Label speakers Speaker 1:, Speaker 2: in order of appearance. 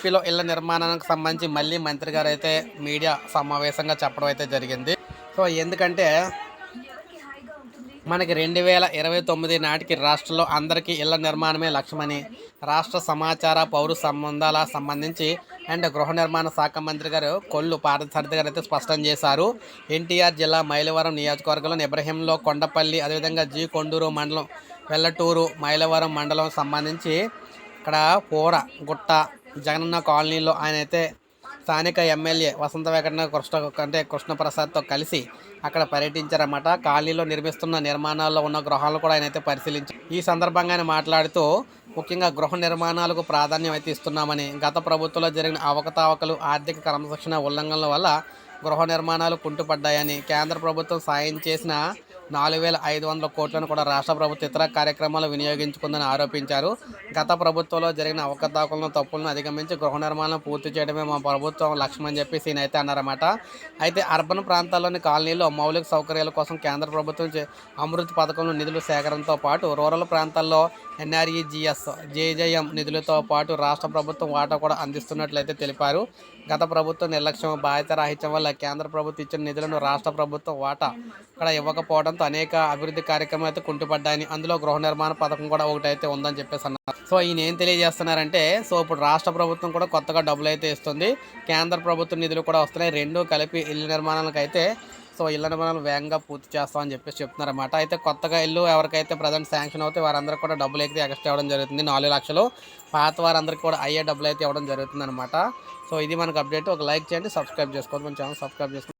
Speaker 1: ఏపీలో ఇళ్ళ నిర్మాణానికి సంబంధించి మళ్ళీ మంత్రి గారు అయితే మీడియా సమావేశంగా చెప్పడం అయితే జరిగింది. సో ఎందుకంటే మనకి రెండు వేల ఇరవై తొమ్మిది నాటికి రాష్ట్రంలో అందరికీ ఇళ్ళ నిర్మాణమే లక్ష్యమని రాష్ట్ర సమాచార పౌర సంబంధాల సంబంధించి అండ్ గృహ నిర్మాణ శాఖ మంత్రి గారు కొల్లు పార్థసారథి గారు అయితే స్పష్టం చేశారు. ఎన్టీఆర్ జిల్లా మైలవరం నియోజకవర్గంలోని ఇబ్రహీంలో కొండపల్లి అదేవిధంగా జీ కొండూరు మండలం వెల్లటూరు మైలవరం మండలం సంబంధించి ఇక్కడ పూర గుట్ట జగనన్న కాలనీలో ఆయన అయితే స్థానిక ఎమ్మెల్యే వసంత వెంకటన కృష్ణ అంటే కృష్ణప్రసాద్తో కలిసి అక్కడ పర్యటించారన్నమాట. కాలనీలో నిర్మిస్తున్న నిర్మాణాల్లో ఉన్న గృహాలను కూడా ఆయన అయితే పరిశీలించారు ఈ సందర్భంగా ఆయన మాట్లాడుతూ ముఖ్యంగా గృహ నిర్మాణాలకు ప్రాధాన్యం అయితే ఇస్తున్నామని గత ప్రభుత్వంలో జరిగిన అవకతవకలు ఆర్థిక క్రమశిక్షణ ఉల్లంఘనల వల్ల గృహ నిర్మాణాలు కుంటుపడ్డాయని కేంద్ర ప్రభుత్వం సాయం చేసిన నాలుగు వేల ఐదు వందల కోట్లను కూడా రాష్ట్ర ప్రభుత్వం ఇతర కార్యక్రమాలు వినియోగించుకుందని ఆరోపించారు. గత ప్రభుత్వంలో జరిగిన అవకతవకలను తప్పులను అధిగమించి గృహ నిర్మాణం పూర్తి చేయడమే మా ప్రభుత్వం లక్ష్యం అని చెప్పి సీన్ అయితే అన్నారన్నమాట. అయితే అర్బన్ ప్రాంతాల్లోని కాలనీలో మౌలిక సౌకర్యాల కోసం కేంద్ర ప్రభుత్వం అమృత్ పథకంలో నిధుల సేకరణతో పాటు రూరల్ ప్రాంతాల్లో ఎన్ఆర్ఈజిఎస్ జేజేఎం నిధులతో పాటు రాష్ట్ర ప్రభుత్వం వాటా కూడా అందిస్తున్నట్లయితే తెలిపారు. గత ప్రభుత్వం నిర్లక్ష్యం బాధ్యత రాహిత్యం వల్ల కేంద్ర ప్రభుత్వం ఇచ్చిన నిధులను రాష్ట్ర ప్రభుత్వం వాటా ఇక్కడ ఇవ్వకపోవడంతో అనేక అభివృద్ధి కార్యక్రమాలు అయితే కుంటుపడ్డాయని అందులో గృహ నిర్మాణ పథకం కూడా ఒకటైతే ఉందని చెప్పేసి అన్నారు. సో ఈయన ఏం తెలియజేస్తున్నారంటే సో ఇప్పుడు రాష్ట్ర ప్రభుత్వం కూడా కొత్తగా డబ్బులు అయితే ఇస్తుంది కేంద్ర ప్రభుత్వం నిధులు కూడా వస్తున్నాయి రెండు కలిపి ఇల్లు నిర్మాణాలకు అయితే సో ఇళ్ళ నిర్మాణాలు వేగంగా పూర్తి చేస్తామని చెప్పేసి చెప్తున్నారన్నమాట. అయితే కొత్తగా ఇల్లు ఎవరికైతే ప్రజెంట్ శాంక్షన్ అవుతే వారందరికీ కూడా డబ్బులు అయితే ఎక్స్ట్రా ఇవ్వడం జరుగుతుంది. నాలుగు లక్షలు. పాత వారందరికీ కూడా అయ్యే డబ్బులు అయితే ఇవ్వడం జరుగుతుంది అనమాట సో ఇది మనకు అప్డేట్ ఒక లైక్ చేయండి సబ్స్క్రైబ్ చేసుకోండి. మన ఛానల్ సబ్స్క్రైబ్ చేసుకోండి.